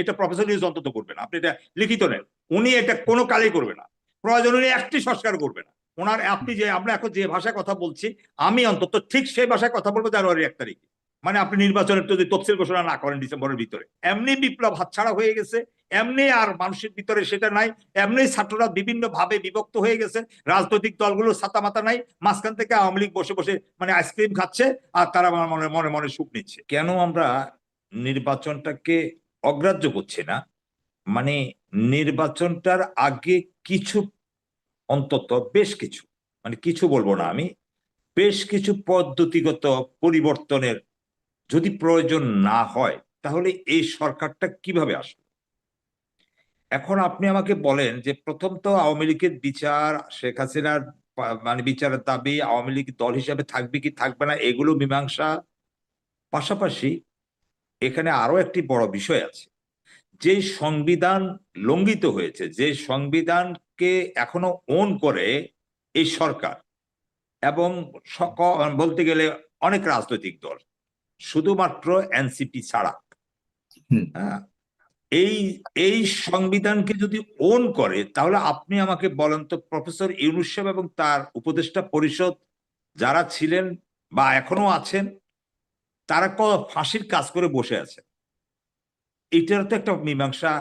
এটা professor news অন্তত করবে না। আপনি এটা লিখিত নেন। উনি এটা কোনো কালেই করবে না। প্রয়োজন উনি একটি সংস্কার করবে না। ওনার আপনি যে, আমরা এখন যে ভাষায় কথা বলছি, আমি অন্তত ঠিক সেই ভাষায় কথা বলব জানুয়ারি এক তারিখে। মানে আপনি নির্বাচনের যদি তফসিল ঘোষণা না করেন ডিসেম্বরের ভিতরে। এমনি বিপ্লব হাতছাড়া হয়ে গেছে, এমনি আর মানুষের ভিতরে সেটা নাই, এমনি ছাত্ররা বিভিন্ন ভাবে বিভক্ত হয়ে গেছে, রাজনৈতিক দলগুলো ছাতা মাথা নাই, মাঝখান থেকে আওয়ামী লীগ বসে বসে মানে আইসক্রিম খাচ্ছে আর তারা মনে মনে মনে সুখ নিচ্ছে। কেন আমরা নির্বাচনটাকে অগ্রাহ্য করছে না। মানে নির্বাচনটার আগে কিছু, অন্তত বেশ কিছু মানে কিছু বলব না আমি, বেশ কিছু পদ্ধতিগত পরিবর্তনের যদি প্রয়োজন না হয়, তাহলে এই সরকারটা কীভাবে আসবে? এখন আপনি আমাকে বলেন যে প্রথম তো আওয়ামী লীগের বিচার, শেখ হাসিনার মানে বিচারের দাবি আওয়ামী লীগ দল হিসাবে থাকবে কি থাকবে না, এগুলো মীমাংসা পাশাপাশি এখানে আরও একটি বড় বিষয় আছে যে সংবিধান লঙ্ঘিত হয়েছে যে সংবিধানকে এখনও ওন করে এই সরকার এবং বলতে গেলে অনেক রাজনৈতিক দল শুধুমাত্র এনসিপি ছাড়া। হ্যাঁ এই এই সংবিধানকে যদি ওন করে তাহলে আপনি আমাকে বলেন তো প্রফেসর ইউনুস সাহেব এবং তার উপদেষ্টা পরিষদ যারা ছিলেন বা এখনও আছেন তারা ক ফাঁসির কাজ করে বসে আছে। এটার তো একটা মীমাংসা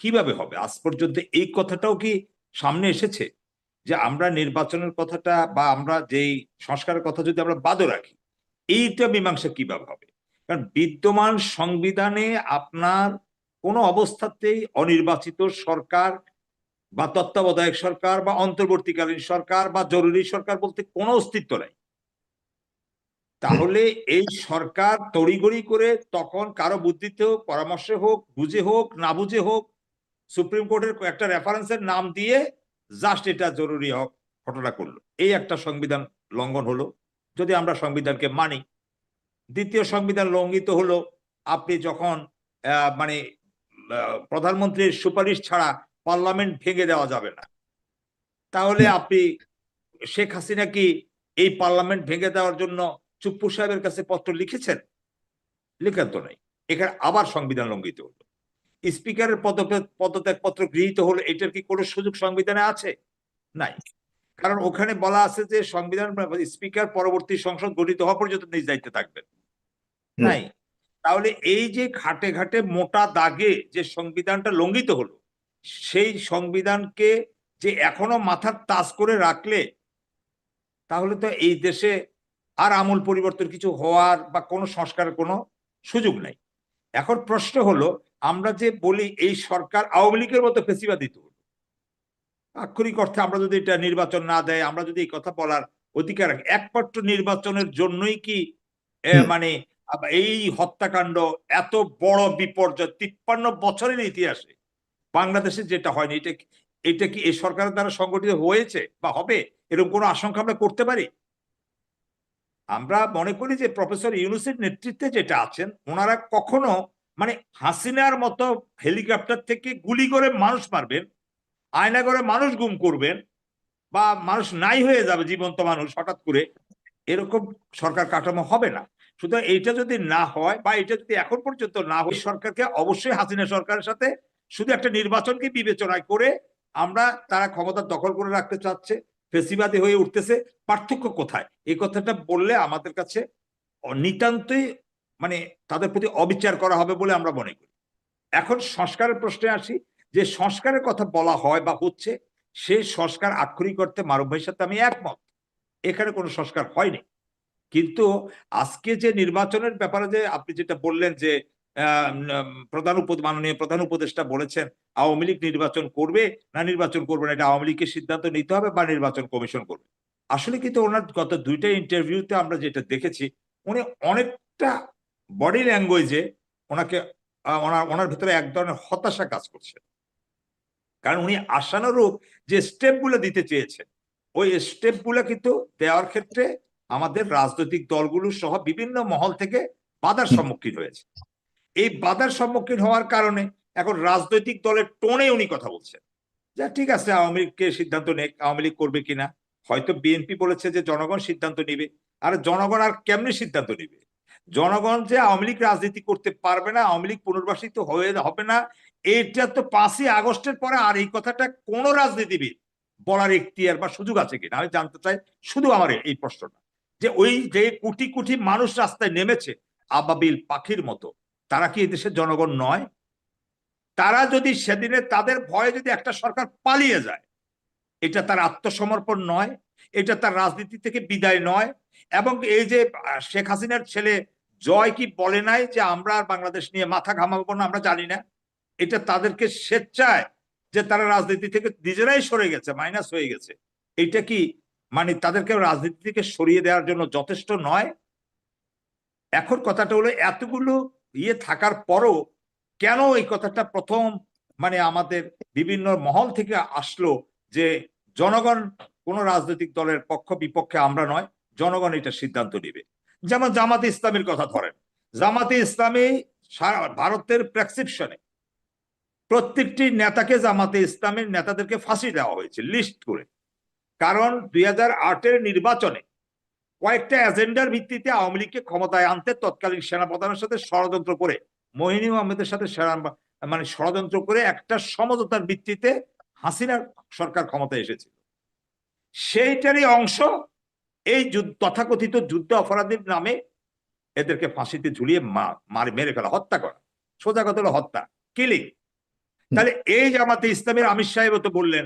কীভাবে হবে? আজ পর্যন্ত এই কথাটাও কি সামনে এসেছে? যে আমরা নির্বাচনের কথাটা বা আমরা যেই সংস্কারের কথা যদি আমরা বাদও রাখি, এইটা মীমাংসা কীভাবে হবে? কারণ বিদ্যমান সংবিধানে আপনার কোনো অবস্থাতেই অনির্বাচিত সরকার বা তত্ত্বাবধায়ক সরকার বা অন্তর্বর্তীকালীন সরকার বা জরুরি সরকার বলতে কোনো অস্তিত্ব নাই। তাহলে এই সরকার তড়িগড়ি করে তখন কারও বুদ্ধিতে হোক পরামর্শে হোক বুঝে হোক না বুঝে হোক সুপ্রিম কোর্টের একটা রেফারেন্সের নাম দিয়ে জাস্ট এটা জরুরি হোক ঘটনা করল। এই একটা সংবিধান লঙ্ঘন হলো। যদি আমরা সংবিধানকে মানি দ্বিতীয় সংবিধান লঙ্ঘিত হলো আপনি যখন আহ, মানে প্রধানমন্ত্রীর সুপারিশ ছাড়া পার্লামেন্ট ভেঙে দেওয়া যাবে না তাহলে আপনি শেখ হাসিনা কি এই পার্লামেন্ট ভেঙে দেওয়ার জন্য চুপ্পু সাহেবের কাছে পত্র লিখেছেন? লিখেন তো নাই। এখানে আবার সংবিধান লঙ্ঘিত হলো। স্পিকারের পদত্যাগ পদত্যাগ পত্র গৃহীত হলো এটার কি কোনো সুযোগ সংবিধানে আছে? নাই। কারণ ওখানে বলা আছে যে সংবিধান স্পিকার পরবর্তী সংসদ গঠিত হওয়া পর্যন্ত নিজ দায়িত্বে থাকবেন। নাই। তাহলে এই যে ঘাটে ঘাটে মোটা দাগে যে সংবিধানটা লঙ্ঘিত হলো সেই সংবিধানকে যে এখনও মাথার তাস করে রাখলে তাহলে তো এই দেশে আর আমূল পরিবর্তন কিছু হওয়ার বা কোনো সংস্কারের কোনো সুযোগ নাই। এখন প্রশ্ন হলো আমরা যে বলি এই সরকার আওয়ামী লীগের মতো ফেসিবাদিত হলো আক্ষরিক অর্থে আমরা যদি এটা নির্বাচন না দেয় আমরা যদি এই কথা বলার অধিকার রাখি একমাত্র নির্বাচনের জন্যই কি মানে এই হত্যাকাণ্ড এত বড় বিপর্যয় তিপ্পান্ন বছরের ইতিহাসে বাংলাদেশে যেটা হয়নি এটা এটা কি এই সরকারের দ্বারা সংগঠিত হয়েছে বা হবে? এরকম কোনো আশঙ্কা আমরা করতে পারি? আমরা মনে করি যে প্রফেসর ইউনুসের নেতৃত্বে যেটা আছেন, ওনারা কখনো মানে হাসিনার মতো হেলিকপ্টার থেকে গুলি করে মানুষ মারবেন, আয়না করে মানুষ গুম করবেন বা মানুষ নাই হয়ে যাবে, জীবন্ত মানুষ হঠাৎ করে, এরকম সরকার কাঠামো হবে না। সুতরাং এইটা যদি না হয় বা এটা যদি এখন পর্যন্ত না হয় সরকারকে অবশ্যই হাসিনা সরকারের সাথে শুধু একটা নির্বাচনকে বিবেচনায় করে আমরা তারা ক্ষমতা দখল করে রাখতে চাচ্ছে। ফেসিবাদী হয়ে উঠতেছে, পার্থক্য কোথায়? এই কথাটা বললে আমাদের কাছে নিতান্তই মানে তাদের প্রতি অবিচার করা হবে বলে আমরা মনে করি। এখন সংস্কারের প্রশ্নে আসি, যে সংস্কারের কথা বলা হয় বা হচ্ছে সেই সংস্কার আক্ষরিক করতে মারুফ ভাইয়ের সাথে আমি একমত। এখানে কোনো সংস্কার হয়নি। কিন্তু আজকে যে নির্বাচনের ব্যাপারে যে আপনি যেটা বললেন যে প্রধান উপ মাননীয় প্রধান উপদেষ্টা বলেছেন, আওয়ামী লীগ নির্বাচন করবে না নির্বাচন করবে না, এটা আওয়ামী লীগের সিদ্ধান্ত নিতে হবে বা নির্বাচন কমিশন করবে। আসলে কিন্তু ওনার গত দুইটা ইন্টারভিউতে আমরা যেটা দেখেছি, উনি অনেকটা বডি ল্যাঙ্গুয়েজে ওনাকে ওনার ওনার ভিতরে এক ধরনের হতাশা কাজ করছে। কারণ উনি আশানুরূপ যে স্টেপগুলো দিতে চেয়েছেন, ওই স্টেপগুলো কিন্তু দেওয়ার ক্ষেত্রে আমাদের রাজনৈতিক দলগুলো সহ বিভিন্ন মহল থেকে বাধার সম্মুখীন হয়েছে। এই বাধার সম্মুখীন হওয়ার কারণে এখন রাজনৈতিক দলের টোনে উনি কথা বলছেন। যা ঠিক আছে, আওয়ামী লীগকে সিদ্ধান্ত নেক আওয়ামী লীগ করবে কিনা? হয়তো বিএনপি বলেছে যে জনগণ সিদ্ধান্ত নিবে। আর জনগণ আর কেমনি সিদ্ধান্ত নিবে? জনগণ যে আওয়ামী লীগ রাজনীতি করতে পারবে না, আওয়ামী লীগ পুনর্বাসিত হয়ে হবে না, এটা তো পাঁচই আগস্টের পরে আর এই কথাটা কোন রাজনীতিবিদ বলার এখতিয়ার বা সুযোগ আছে কিনা? আমি জানতে চাই শুধু আমার এই প্রশ্নটা। যে ওই যে কোটি কোটি মানুষ রাস্তায় নেমেছে আবাবিল পাখির মতো তারা কি এদেশের জনগণ নয়? তারা যদি সেদিনে তাদের ভয়ে যদি একটা সরকার পালিয়ে যায়, এটা তার আত্মসমর্পণ নয়, এটা তার রাজনীতি থেকে বিদায় নয়, এবং এই যে শেখ হাসিনার ছেলে জয় কি বলে নাই যে আমরা আর বাংলাদেশ নিয়ে মাথা ঘামাবো না, আমরা জানি না। এটা তাদেরকে স্বেচ্ছায় যে তারা রাজনীতি থেকে নিজেরাই সরে গেছে মাইনাস হয়ে গেছে। এটা কি মানে তাদেরকে রাজনীতি থেকে সরিয়ে দেওয়ার জন্য যথেষ্ট নয়? এখন কথাটা হলো, এতগুলো ইয়ে থাকার পরও কেন এই কথাটা প্রথম মানে আমাদের বিভিন্ন মহল থেকে আসলো যে জনগণ কোন রাজনৈতিক দলের পক্ষ বিপক্ষে আমরা নয়, জনগণ এটা সিদ্ধান্ত নেবে। যেমন জামাতে ইসলামের কথা ধরেন। জামাতে ইসলামী ভারতের প্রেসক্রিপশনে প্রত্যেকটি নেতাকে জামাতে ইসলামের নেতাদেরকে ফাঁসি দেওয়া হয়েছে, লিস্ট করে। কারণ দুই হাজার নির্বাচনে কয়েকটা এজেন্ডার ভিত্তিতে আওয়ামী লীগকে ক্ষমতায় আনতে তৎকালীন সেনাপ্রধানের সাথে ষড়যন্ত্র করে মোহিনী আহমেদের সাথে মানে ষড়যন্ত্র করে একটা সমঝোতার ভিত্তিতে হাসিনার সরকার ক্ষমতায় এসেছিল। সেইটারই অংশ এই তথাকথিত যুদ্ধ অপরাধীর নামে এদেরকে ফাঁসিতে ঝুলিয়ে মারি মেরে ফেলা, হত্যা করা, সোজা কথা হলো হত্যা, কিলিং। তাহলে এই জামাতে ইসলামের আমির সাহেব তো বললেন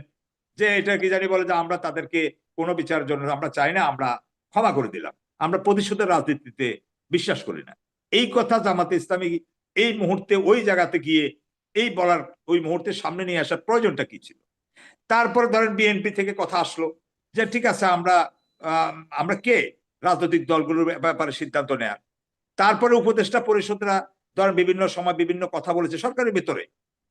যে এটা কি জানি বলে যে আমরা তাদেরকে কোনো বিচারের জন্য আমরা চাই না, আমরা ক্ষমা করে দিলাম। আমরা প্রতিশোধের রাজনীতিতে বিশ্বাস করি না। এই কথা জামাতে ইসলামী এই মুহূর্তে ওই জায়গাতে গিয়ে এই বলার ওই মুহূর্তে সামনে নিয়ে আসার প্রয়োজনটা কি ছিল? তারপরে ধরেন বিএনপি থেকে কথা আসলো যে ঠিক আছে আমরা আম, আমরা কে রাজনৈতিক দলগুলোর ব্যাপারে সিদ্ধান্ত নেয়ার? তারপরে উপদেষ্টা পরিষদরা ধরেন বিভিন্ন সময় বিভিন্ন কথা বলেছে সরকারের ভিতরে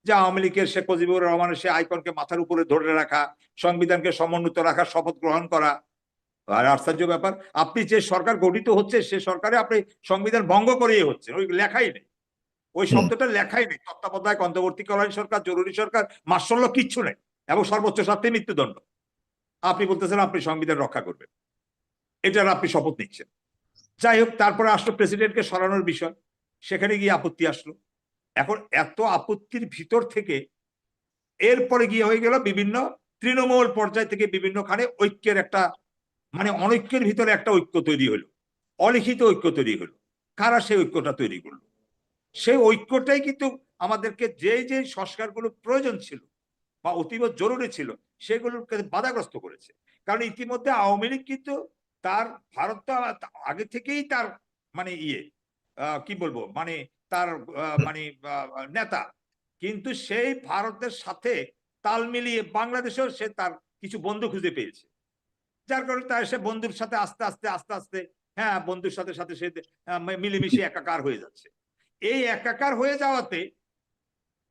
যে আওয়ামী লীগের শেখ মুজিবুর রহমানের সে আইকনকে মাথার উপরে ধরে রাখা সংবিধানকে সমন্বিত রাখা শপথ গ্রহণ করা আর আশ্চর্য ব্যাপার আপনি যে সরকার গঠিত হচ্ছে সে সরকারে আপনি সংবিধান ভঙ্গ করেই হচ্ছে ওই লেখাই নেই। ওই শব্দটা লেখাই নেই তত্ত্বাবধায়ক অন্তর্বর্তীকালীন সরকার জরুরি সরকার মার্শাল্য কিচ্ছু নেই এবং সর্বোচ্চ শাস্তি মৃত্যুদণ্ড। আপনি বলতেছেন আপনি সংবিধান রক্ষা করবেন। এটার আপনি শপথ নিচ্ছেন। যাই হোক তারপরে আসলো প্রেসিডেন্টকে সরানোর বিষয় সেখানে গিয়ে আপত্তি আসলো। এখন এত আপত্তির ভিতর থেকে এরপরে গিয়ে হয়ে গেল বিভিন্ন তৃণমূল পর্যায় থেকে বিভিন্নখানে ঐক্যের একটা মানে অনৈক্যের ভিতরে একটা ঐক্য তৈরি হলো। অলিখিত ঐক্য তৈরি হলো। কারা সেই ঐক্যটা তৈরি করল? সেই ঐক্যটাই কিন্তু আমাদেরকে যে যে সংস্কারগুলো প্রয়োজন ছিল বা অতীব জরুরি ছিল, সেগুলোকে বাধাগ্রস্ত করেছে। কারণ ইতিমধ্যে আওয়ামী লীগ কিন্তু তার ভারত তো আগে থেকেই তার মানে ইয়ে কি বলব? মানে তার মানে নেতা। কিন্তু সেই ভারতের সাথে তাল মিলিয়ে বাংলাদেশেও সে তার কিছু বন্ধু খুঁজে পেয়েছে। যার কারণে তার সে বন্ধুর সাথে আস্তে আস্তে আস্তে আস্তে হ্যাঁ বন্ধুর সাথে সাথে সে মিলেমিশে একাকার হয়ে যাচ্ছে। এই একাকার হয়ে যাওয়াতে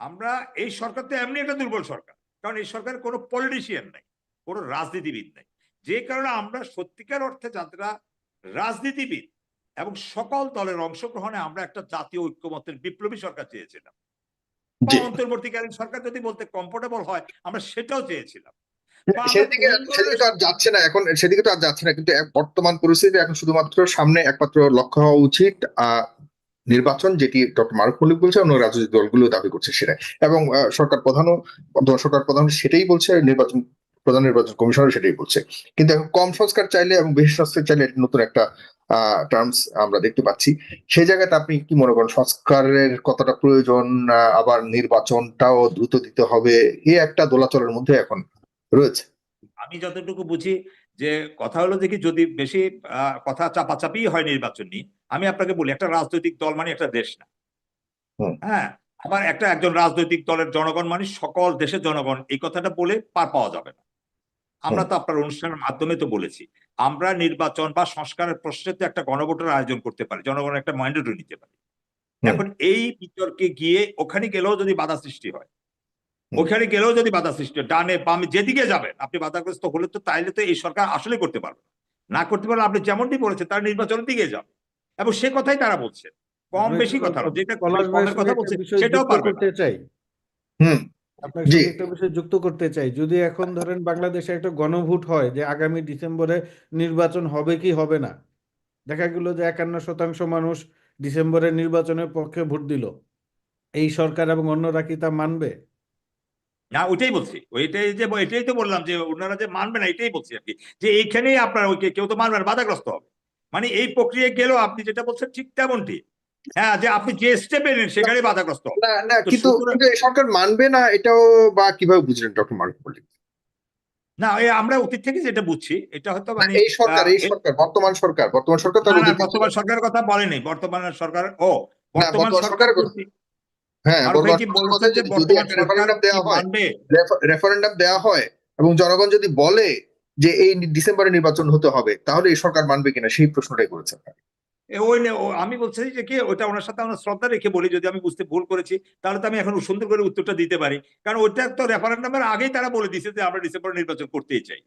আমরা এই সরকার তো এমনি একটা দুর্বল সরকার। কারণ এই সরকারের কোনো পলিটিশিয়ান নাই কোনো রাজনীতিবিদ নাই। যে কারণে আমরা সত্যিকার অর্থে যারা রাজনীতিবিদ এবং সকল দলের অংশগ্রহণে আমরা একটা জাতীয় ঐক্যমতের বিপ্লবী সরকার চেয়েছিলাম। অন্তর্বর্তীকালীন সরকার যদি বলতে কমফোর্টেবল হয় আমরা সেটাও চেয়েছিলাম। সেদিকে সেদিকে তো আর যাচ্ছে না। এখন সেদিকে তো আর যাচ্ছে না। কিন্তু বর্তমান পরিস্থিতি এখন শুধুমাত্র সামনে একমাত্র লক্ষ্য হওয়া উচিত আহ নির্বাচন যেটি ডক্টর মারুফ মল্লিক বলছে অন্য রাজনৈতিক দলগুলো দাবি করছে সেটা এবং সরকার প্রধানও সরকার প্রধান সেটাই বলছে নির্বাচন প্রধান নির্বাচন কমিশনার সেটাই বলছে। কিন্তু এখন কম সংস্কার চাইলে এবং বেশি সংস্কার চাইলে এটা নতুন একটা টার্মস আমরা দেখতে পাচ্ছি। সেই জায়গাতে আপনি কি মনে করেন সংস্কারের কতটা প্রয়োজন? আহ, আবার নির্বাচনটাও দ্রুত দিতে হবে? এই একটা দোলাচলের মধ্যে এখন রয়েছে আমি যতটুকু বুঝি যে কথা হলো যে কি যদি বেশি কথা চাপাচাপি হয় নির্বাচন নিয়ে আমি আপনাকে বলি একটা রাজনৈতিক দল মানে একটা দেশ না। হ্যাঁ আবার একটা একজন রাজনৈতিক দলের জনগণ মানে সকল দেশের জনগণ এই কথাটা বলে পার পাওয়া যাবে না। আমরা তো আপনার অনুষ্ঠানের মাধ্যমে তো বলেছি আমরা নির্বাচন বা সংস্কারের প্রশ্নে তো একটা গণভোটের আয়োজন করতে পারি জনগণের একটা ম্যান্ডেটও নিতে পারি। এখন এই বিতর্কে গিয়ে ওখানে গেলেও যদি বাধা সৃষ্টি হয় ওখানে গেলেও যদি বাধা সৃষ্টি হয় ডানে বামে যেদিকে যাবেন আপনি বাধাগ্রস্ত হলে তো তাইলে তো এই সরকার আসলে করতে পারবে না। না করতে পারলে আপনি যেমনটি বলেছেন তারা নির্বাচনের দিকে যাবে এবং সে কথাই তারা বলছে। কম বেশি কথা যেটা কমের কথা বলছে সেটাও পারবে করতে চাই। হুম আপনার একটা বিষয় যুক্ত করতে চাই। যদি এখন ধরেন বাংলাদেশে একটা গণভোট হয় যে আগামী ডিসেম্বরে নির্বাচন হবে কি হবে না দেখা গেল যে একান্ন শতাংশ মানুষ ডিসেম্বরের নির্বাচনের পক্ষে ভোট দিল। এই সরকার এবং অন্যরা কি তা মানবে? না ওইটাই বলছি। ওইটাই যে এটাই তো বললাম যে ওনারা যে মানবে না এটাই বলছি আর কি। যে এইখানেই আপনার ওই কে- কেউ তো মানবে না বাধাগ্রস্ত হবে। মানে এই প্রক্রিয়া গেলেও আপনি যেটা বলছেন ঠিক তেমনটি। হ্যাঁ যে আপনি যে স্টেপে নেন সেখানে বাধাগ্রস্ত না না কিন্তু সরকার মানবে না এটাও বা কীভাবে বুঝলেন ডক্টর মারুফ মল্লিক? না আমরা অতীত থেকে যেটা বুঝছি এটা হয়তো মানে এই সরকার এই সরকার বর্তমান সরকার বর্তমান সরকার। বর্তমান সরকারের কথা বলেনি বর্তমান সরকার ও বর্তমান সরকার হ্যাঁ রেফারেন্ডাম দেওয়া হয় এবং জনগণ যদি বলে যে এই ডিসেম্বরে নির্বাচন হতে হবে তাহলে এই সরকার মানবে কিনা সেই প্রশ্নটাই করেছেন এ ওই নে- আমি বলছি যে কি ওটা ওনার সাথে আমরা শ্রদ্ধা রেখে বলি যদি আমি বুঝতে ভুল করেছি তাহলে তো আমি এখন সুন্দর করে উত্তরটা দিতে পারি। কারণ ওইটা তো রেফারেন্ডামের আগেই তারা বলে দিছে যে আমরা ডিসেম্বর নির্বাচন করতেই চাই।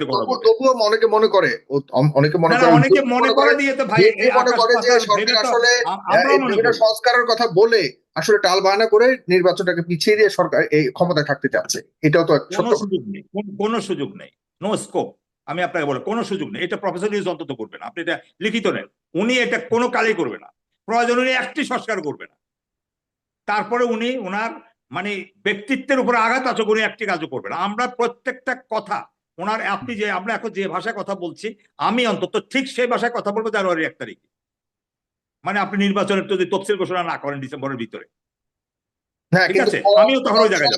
তবুও- তবুও অনেকে মনে করে অনেকে মনে না না করে অনেকে মনে করে দিয়ে তো ভাই মনে করে যে সরকার আসলে আ- আমরাও এই মনে বিভিন্ন করি। সংস্কারের কথা বলে আসলে টাল বাহানা করে নির্বাচনটাকে পিছিয়ে দিয়ে সরকার এই ক্ষমতায় থাকতে চাচ্ছে। এটাও তো কোনো সুযোগ নেই কোন- সুযোগ নেই নো স্কোপ আমি আপনাকে বলে কোনো সুযোগ নেই। এটা প্রফেসর নিউজ অন্তত করবে না আপনি এটা লিখিত নেন। উনি এটা কোনো কালেই করবে না। প্রয়োজন উনি একটি সংস্কার করবে না। তারপরে উনি ওনার মানে ব্যক্তিত্বের উপর আঘাত আছে উনি একটি কাজও করবে না। আমরা প্রত্যেকটা কথা ওনার আপনি যে আমরা এখন যে ভাষায় কথা বলছি আমি অন্তত ঠিক সেই ভাষায় কথা বলব জানুয়ারি এক তারিখে। মানে আপনি নির্বাচনের যদি তফসিল ঘোষণা না করেন ডিসেম্বরের ভিতরে। হ্যাঁ ঠিক আছে, আমিও তখন ওই জায়গায়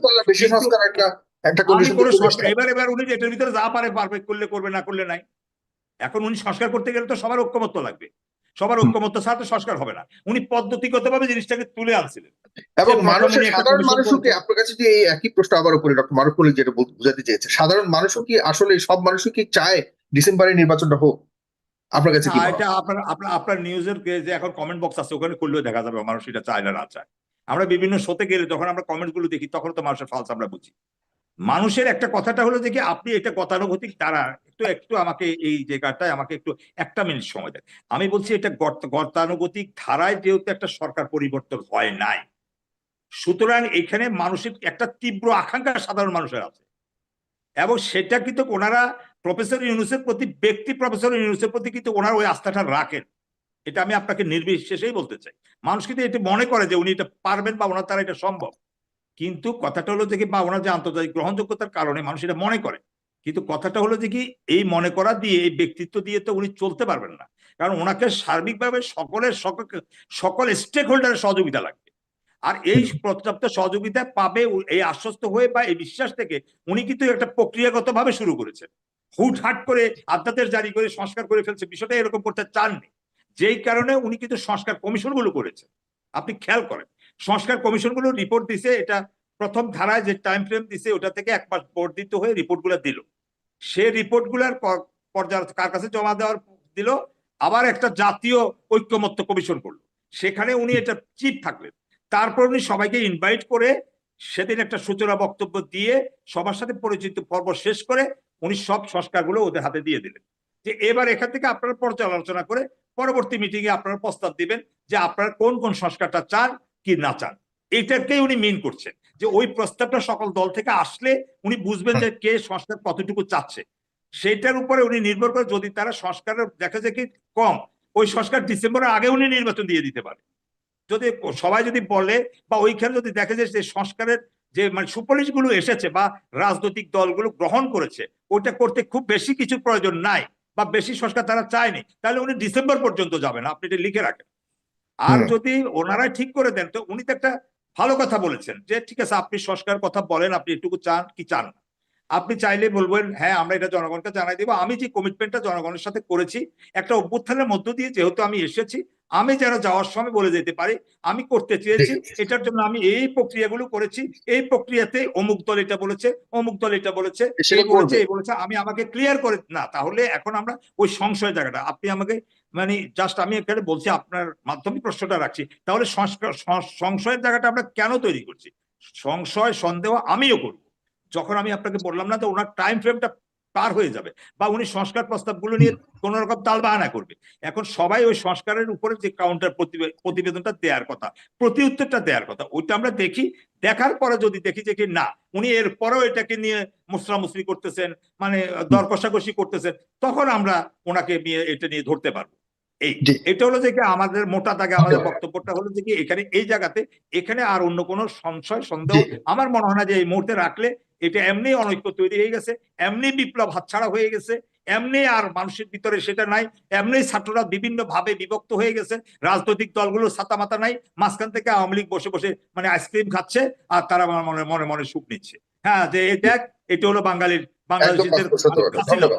এবার এবার উনি এটার ভিতরে যা পারে পারবে করলে করবে না করলে নাই। এখন উনি সংস্কার করতে গেলে তো সবার ঐক্যমত্য লাগবে। সবার। ঐক্যমত্য ছাড়া সংস্কার হবে না। উনি পদ্ধতিগতভাবে জিনিসটাকে তুলে আনছিলেন। এবং মানুষের সাধারণ মানুষও কি আপনার কাছে যে এই একই প্রশ্ন আবার উপরে ডক্টর মারুফ মল্লিক যেটা বোঝাতে চেয়েছে? সাধারণ মানুষও কি আসলে সব মানুষও কি চায় ডিসেম্বরে নির্বাচনটা হোক? আপনার কাছে কি? এটা আপনার আপনার আপনার নিউজের যে এখন কমেন্ট বক্স আছে ওখানে করলেও দেখা যাবে মানুষ এটা চায় না না চায়। আমরা বিভিন্ন শোতে গেলে যখন আমরা কমেন্টগুলো দেখি তখন তো মানুষের ফালস আমরা বুঝি। মানুষের একটা কথাটা হলো যে কি, আপনি এটা গতানুগতিক দ্বারা একটু একটু আমাকে এই জায়গাটায় আমাকে একটু একটা মিনিট সময় দেন। আমি বলছি এটা গতানুগতিক ধারায় যেহেতু একটা সরকার পরিবর্তন হয় নাই, সুতরাং এখানে মানুষের একটা তীব্র আকাঙ্ক্ষা সাধারণ মানুষের আছে। এবং সেটা কিন্তু ওনারা প্রফেসর ইউনুসের প্রতি, ব্যক্তি প্রফেসর ইউনুসের প্রতি কিন্তু ওনার ওই আস্থাটা রাখেন। এটা আমি আপনাকে নির্বিশেষেই বলতে চাই। মানুষ কিন্তু এটা মনে করে যে উনি এটা পারবেন বা ওনার দ্বারা এটা সম্ভব। কিন্তু কথাটা হলো যে কি বা ওনার যে আন্তর্জাতিক গ্রহণযোগ্যতার কারণে মানুষ এটা মনে করে। কিন্তু কথাটা হলো যে কি এই মনে করা দিয়ে এই ব্যক্তিত্ব দিয়ে তো উনি চলতে পারবেন না। কারণ ওনাকে সার্বিকভাবে সকলের সকল সকল স্টেক হোল্ডারের সহযোগিতা লাগবে। আর এই পর্যাপ্ত সহযোগিতা পাবে এই আশ্বস্ত হয়ে বা এই বিশ্বাস থেকে উনি কিন্তু একটা প্রক্রিয়াগত ভাবে শুরু করেছেন। হুটহাট করে আধ্যাদেশ জারি করে সংস্কার করে ফেলছে বিষয়টা এরকম করতে চাননি। যেই কারণে উনি কিন্তু সংস্কার কমিশনগুলো করেছেন। আপনি খেয়াল করেন সংস্কার কমিশনগুলো রিপোর্ট দিছে, এটা প্রথম ধারায় যে টাইম ফ্রেম দিছে, ওটা থেকে এক মাস বর্ধিত হয়ে রিপোর্টগুলো দিল। সে রিপোর্টগুলার কার কাছে জমা দেওয়ার দিল? আবার একটা জাতীয় ঐক্যমত্য কমিশন করল। সেখানে উনি এটা চিফ থাকলেন। তারপর উনি সবাইকে ইনভাইট করে সেদিন একটা সূচনা বক্তব্য দিয়ে সবার সাথে পরিচিত পর্ব শেষ করে উনি সব সংস্কারগুলো ওদের হাতে দিয়ে দিলেন। যে এবার এখান থেকে আপনারা পর্যালোচনা করে পরবর্তী মিটিং এ আপনারা প্রস্তাব দিবেন যে আপনারা কোন কোন সংস্কারটা চান কি না চান? এটাকেই উনি মিন করছেন। যে ওই প্রস্তাবটা সকল দল থেকে আসলে উনি বুঝবেন যে কে সংস্কার কতটুকু চাচ্ছে। সেটার উপরে উনি নির্ভর করে যদি তারা সংস্কারের দেখা যায় কি কম ওই সংস্কার ডিসেম্বরের আগে উনি নির্বাচন দিয়ে দিতে পারে। যদি সবাই যদি বলে বা ওইখানে যদি দেখা যায় যে সংস্কারের যে মানে সুপারিশগুলো এসেছে বা রাজনৈতিক দলগুলো গ্রহণ করেছে ওইটা করতে খুব বেশি কিছু প্রয়োজন নাই বা বেশি সংস্কার তারা চায়নি তাহলে উনি ডিসেম্বর পর্যন্ত যাবেন। আপনি এটা লিখে রাখেন। আর যদি ওনারাই ঠিক করে দেন তো উনি তো একটা ভালো কথা বলেছেন যে ঠিক আছে আপনি সংস্কার কথা বলেন আপনি এটুকু চান কি চান না? আপনি চাইলে বলবেন হ্যাঁ আমরা এটা জনগণকে জানাই দিব। আমি যে কমিটমেন্টটা জনগণের সাথে করেছি একটা অভ্যুত্থানের মধ্য দিয়ে যেহেতু আমি এসেছি আমি যেন যাওয়ার সময় বলে যেতে পারি আমি করতে চেয়েছি এটার জন্য আমি এই প্রক্রিয়াগুলো করেছি এই প্রক্রিয়াতে অমুক দল এটা বলেছে অমুক দল এটা বলেছে এই বলেছে এই বলেছে আমি আমাকে ক্লিয়ার করে না তাহলে এখন আমরা ওই সংশয় জায়গাটা আপনি আমাকে মানে জাস্ট আমি এখানে বলছি আপনার মাধ্যমে প্রশ্নটা রাখছি তাহলে সংস্কার সংশয়ের জায়গাটা আমরা কেন তৈরি করছি? সংশয় সন্দেহ আমিও করব। যখন আমি আপনাকে বললাম না তো ওনার টাইম ফ্রেমটা পার হয়ে যাবে বা উনি সংস্কার প্রস্তাবগুলো নিয়ে কোন রকম তাল বাহানা করবে। এখন সবাই ওই সংস্কারের উপরে যে কাউন্টার প্রতিবেদনটা দেওয়ার কথা প্রতি উত্তরটা দেওয়ার কথা ওইটা আমরা দেখি। দেখার পরে যদি দেখি যে কি না উনি এর পরেও এটাকে নিয়ে মুসরামুসরি করতেছেন মানে দর কষাকষি করতেছেন তখন আমরা ওনাকে নিয়ে এটা নিয়ে ধরতে পারব। এই এটা হলো যে কি আমাদের মোটা দাগে আমাদের বক্তব্যটা হলো যে কি এখানে এই জায়গাতে এখানে আর অন্য কোনো সংশয় সন্দেহ আমার মনে হয় না যে এই মুহূর্তে রাখলে এটা এমনি অনৈক্য তৈরি হয়ে গেছে এমনি বিপ্লব হাতছাড়া হয়ে গেছে এমনি আর মানুষের ভিতরে সেটা নাই এমনি ছাত্ররা বিভিন্ন ভাবে বিভক্ত হয়ে গেছে রাজনৈতিক দলগুলো ছাতা মাথা নাই মাঝখান থেকে আওয়ামী লীগ বসে বসে মানে আইসক্রিম খাচ্ছে আর তারা মনে মনে মনে সুখ নিচ্ছে। হ্যাঁ যে দেখ এটা হলো বাঙালির বাংলাদেশের বাংলাদেশিদের